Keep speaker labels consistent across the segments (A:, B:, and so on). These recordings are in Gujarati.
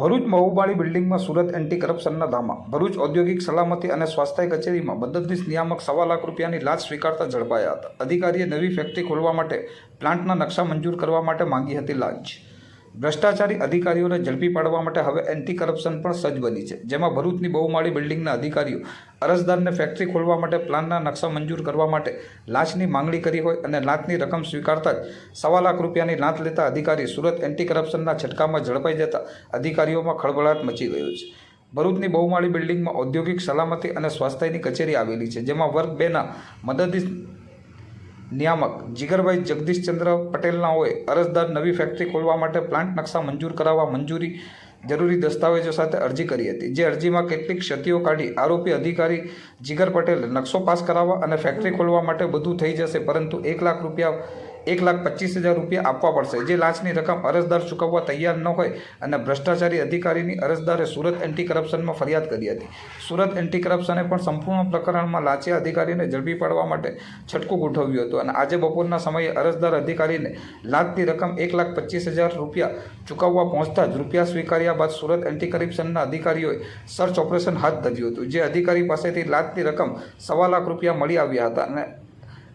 A: ભરૂચ મહુબાળી બિલ્ડિંગમાં સુરત એન્ટી કરપ્શનના ધામા ભરૂચ ઔદ્યોગિક સલામતી અને સ્વાસ્થ્ય કચેરીમાં મદદનીશ નિયામક સવા લાખ રૂપિયાની લાંચ સ્વીકારતા ઝડપાયા હતા. અધિકારીએ નવી ફેક્ટરી ખોલવા માટે પ્લાન્ટના નકશા મંજૂર કરવા માટે માંગી હતી લાંચ. ભ્રષ્ટાચારી અધિકારીઓને ઝડપી પાડવા માટે હવે એન્ટી કરપ્શન પણ સજ્જ બની છે. જેમાં ભરૂચની બહુમાળી બિલ્ડિંગના અધિકારીઓ, અરજદારને ફેક્ટરી ખોલવા માટે પ્લાનના નકશા મંજૂર કરવા માટે લાંચની માંગણી કરી હોય અને લાંચની રકમ સ્વીકારતા જ સવા લાખ રૂપિયાની લાંચ લેતા અધિકારી સુરત એન્ટી કરપ્શનના છટકામાં ઝડપાઈ જતા અધિકારીઓમાં ખળભળાટ મચી ગયો છે. ભરૂચની બહુમાળી બિલ્ડિંગમાં ઔદ્યોગિક સલામતી અને સ્વાસ્થ્યની કચેરી આવેલી છે, જેમાં વર્ગ બેના મદદનીશ નિયામક જીગરભાઈ જગદીશચંદ્ર પટેલના હોય, અરજદાર નવી ફેક્ટરી ખોલવા માટે પ્લાન્ટ નકશા મંજૂર કરાવવા મંજૂરી જરૂરી દસ્તાવેજો સાથે અરજી કરી હતી. જે અરજીમાં કેટલીક ક્ષતિઓ કાઢી આરોપી અધિકારી જીગર પટેલે નકશો પાસ કરાવવા અને ફેક્ટરી ખોલવા માટે બધું થઈ જશે, પરંતુ એક લાખ રૂપિયા એક લાખ પચીસ હજાર રૂપિયા આપવા પડશે. જે લાંચની રકમ અરજદાર ચૂકવવા તૈયાર ન હોય અને ભ્રષ્ટાચારી અધિકારીની અરજદારે સુરત એન્ટી કરપ્શનમાં ફરિયાદ કરી હતી. સુરત એન્ટી કરપ્શને પણ સંપૂર્ણ પ્રકરણમાં લાંચિયા અધિકારીને ઝડપી પાડવા માટે છટકું ગોઠવ્યું હતું અને આજે બપોરના સમયે અરજદાર અધિકારીને લાંચની રકમ એક લાખ પચીસ હજાર રૂપિયા ચૂકવવા પહોંચતા જ રૂપિયા સ્વીકાર્યા બાદ સુરત એન્ટી કરપ્શનના અધિકારીઓએ સર્ચ ઓપરેશન હાથ ધર્યું હતું. જે અધિકારી પાસેથી લાંચની રકમ સવા લાખ રૂપિયા મળી આવ્યા હતા અને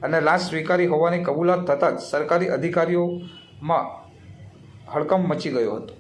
A: અને લાશ સ્વીકારી હોવાની કબૂલાત થતાં જ સરકારી અધિકારીઓમાં હડકંપ મચી ગયો હતો.